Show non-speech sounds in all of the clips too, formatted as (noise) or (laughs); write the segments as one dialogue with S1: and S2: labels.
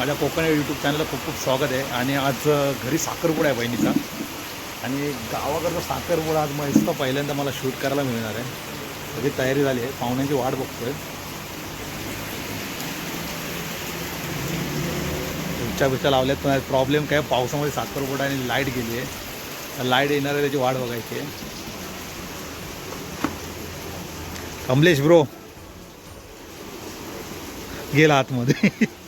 S1: माझ्या कोकण यूट्यूब चॅनलला खूप खूप स्वागत आहे. आणि आज घरी साखरपुडा आहे बहिणीचा. आणि गावाकडचा साखरपुडा आज मस्त पहिल्यांदा मला शूट करायला मिळणार आहे. सगळी तयारी झाली आहे. पाहुण्यांची वाट बघतोय. उच्चा बिच्चा लावल्यात पण प्रॉब्लेम काय पावसामध्ये साखरपुडा आणि लाइट गेली आहे. लाइट येणार आहे त्याची वाट बघायची आहे. कमलेश ब्रो गेला आतमध्ये. (laughs)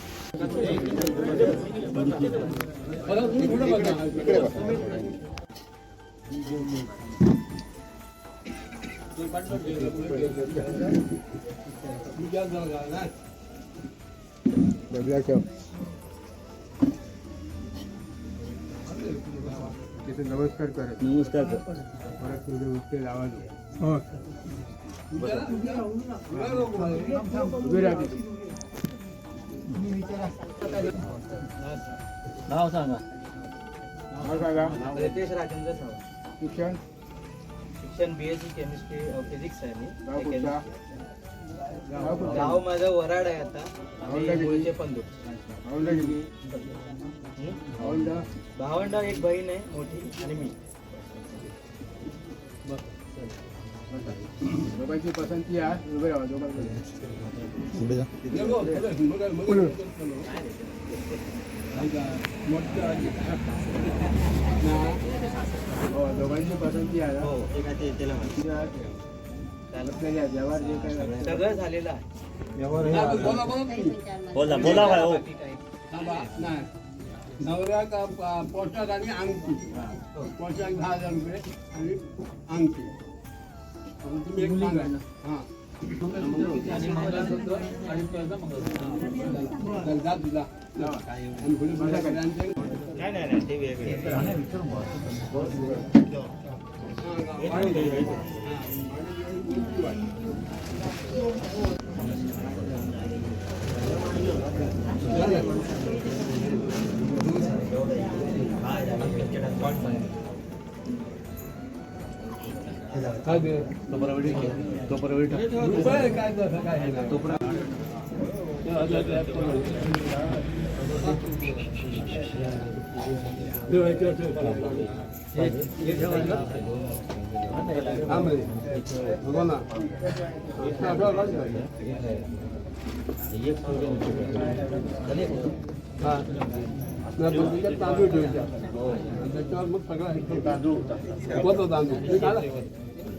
S2: नमस्कार करत
S3: नमस्कार
S2: परत तुझे उठते लावायचो उभे राहा तिथे.
S3: नाव सांगा
S2: नाव सांगा
S4: रितेश राजेंद्र सावंत
S2: शिक्षण
S4: शिक्षण B S C chemistry physics आहे
S2: गाव
S4: मी
S2: कुठला गाव कुठला
S4: गाव माझं वराड आहे आता आणि
S2: किती?
S4: मुळचे
S2: किती औंढा
S4: भावंड एक बहीण आहे मोठी आणि मी
S2: दोघांची पसंती आहे उभे राहा हो दोघांची पसंती आहे.
S4: हो. सगळं झालेलं आहे.
S3: बोला बोला हो.
S5: नवऱ्या पोशाख आणि अंगठी. पोशाख दहा हजार रुपये आणि अंगठी. आता तुम्ही एक सांगा हा आणि मंगळसूत्र आणि पहिलं मंगळसूत्र. चल, जा तुझा लावा. आणि पुढे पुढे सगळ्यांचे
S4: नाही नाही नाही ते वेगळे
S5: काय हा. पण त्याच्यात तांदूळ ठेवायचे. आणि त्याच्यावर मग सगळं ठेवून तांदूळ? तांदूळ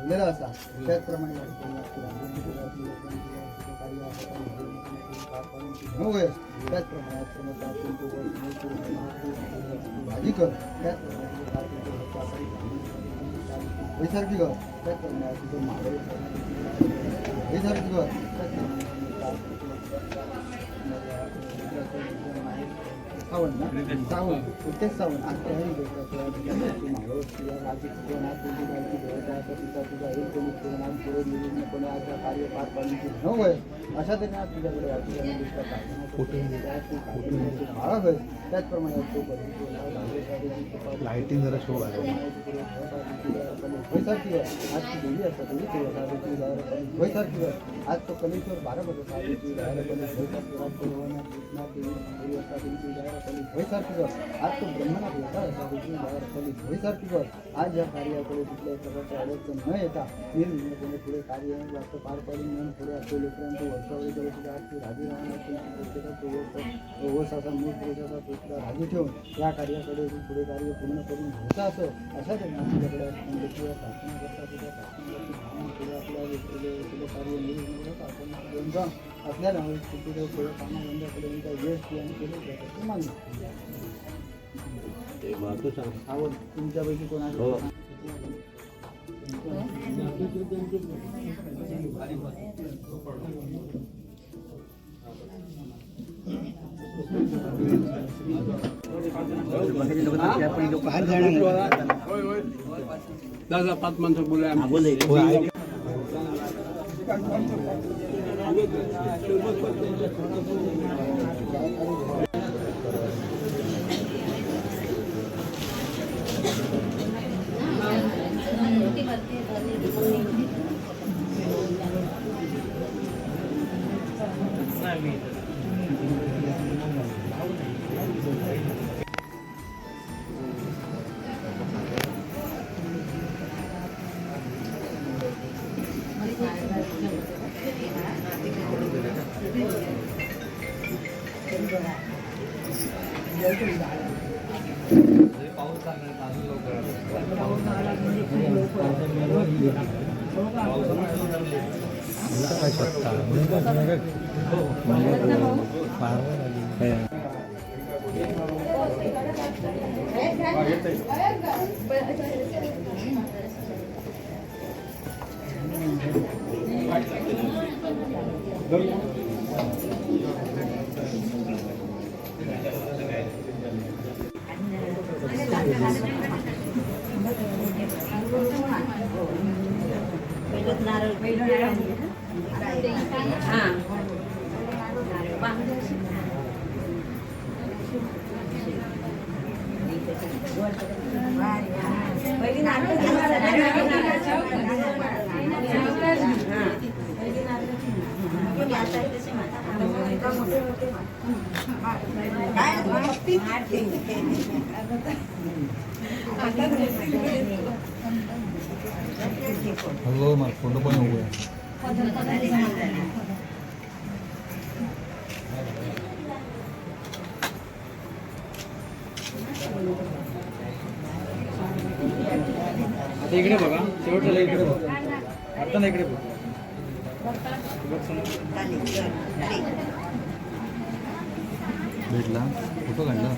S6: दिलेला असा त्याचप्रमाणे होय त्याचप्रमाणे आज समजा आपण तो वर सावण ना सावण सावण कार्य पार पाडण्याची होय अशा तऱ्हेने आज तुझ्याकडे आज त्याचप्रमाणे तो
S1: लाइटिंग जरा शो आहे
S6: होयसारखी आहे आजची ती देवी असतात देवी सारखी. आहे आज तो कलेश्वर बारा बघतो साधूची उदाहरण होयसारखी आज तो भगवानाथ कृष्णा देवी देवी असतात आज तो ब्रह्मनाथ येतात साधूची उदाहरण आज या कार्याकडे कुठल्याही प्रकारचे अडचण न येता निर्नियमपणे पुढे कार्य जास्त पार पाडून म्हणून पुढे आपल्या लेकरांचं वर्षावळी करत. सुद्धा आज ती राजी राहणार तुमची प्रत्येकाचं ओस ओस असा मूळ पुरुषाचा पुरुषाला राजी ठेवून या कार्याकडे पुढे कार्य पूर्ण करून घ्यायचं असं अशा त्यांना तुझ्याकडे प्रार्थना करता तुझ्या प्रार्थनेची भावना पुढे आपल्या कार्य निर्णय आपण घेऊन जा आपल्याला तुझे पुढे कामं बंदाकडे यश आणि मान्य आवड तुमच्यापैकी कोणाला
S7: पाच माणसं बोलूया आम्ही.
S1: हो मग फोटो पण
S4: इकडे बघा. शेवटच्या इकडे बघा. आता ना इकडे बघा.
S1: भेटला. फोटो काढला.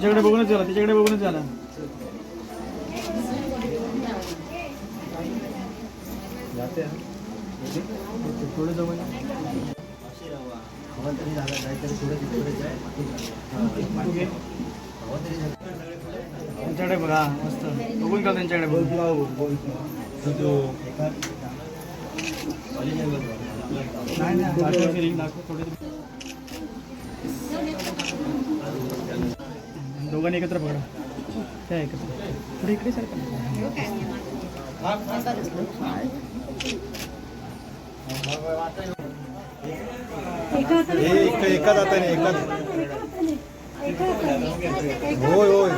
S4: तिच्याकडे बघूनच झाला तिच्याकडे बघूनच झाला. थोडं जवळ. त्यांच्याकडे बघा मस्त. बघून का त्यांच्याकडे बघ नाही नाही थोडे. दोघांनी एकत्र पकडा. त्या एकत्र. पुढे इकडे सारखं
S1: एका एका जाताने एका होय होय.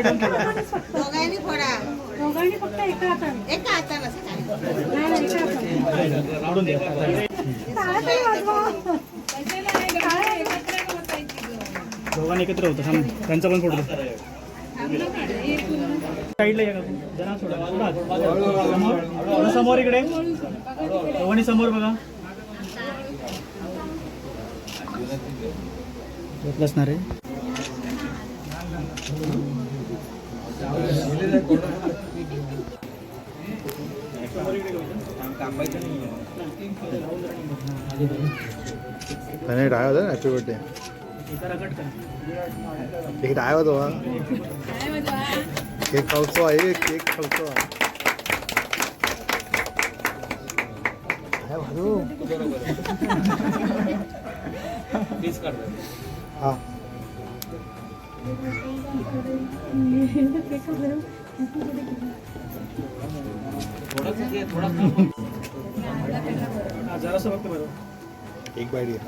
S8: दोघांनी फोडा
S9: दोघांनी फक्त एका हाताने
S8: एका
S9: हाताने
S4: दोघांनी एकत्र होतं थांब त्यांचा पण फोटो साईडला या काकू. जरा सोडा. समोर समोर इकडे. दोघांनी समोर बघा. असणार आहे.
S1: त्याने डाय होता हॅपी बर्थडे हा केक आहे केक खाऊचो आहे काय भाऊ हा
S4: हा, जरासं फक्त बरं
S1: एक बाईट घे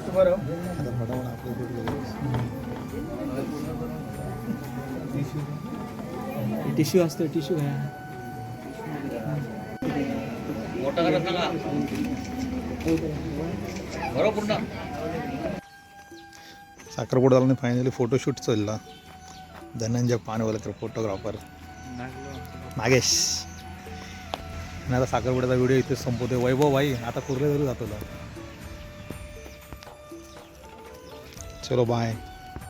S4: तू बरं
S1: आता फटाफट आपलं इथे लगेच.
S4: टिश्यू असतो बरोबर घ्या
S1: साखरपुडा फायनली फोटोशूट चालला. धनंजय पानवलकर फोटोग्राफर नागेश. आणि आता साखरपुड्याचा व्हिडिओ इथे संपवते वैभव भाई आता कुर्ले जरी जातो चलो बाय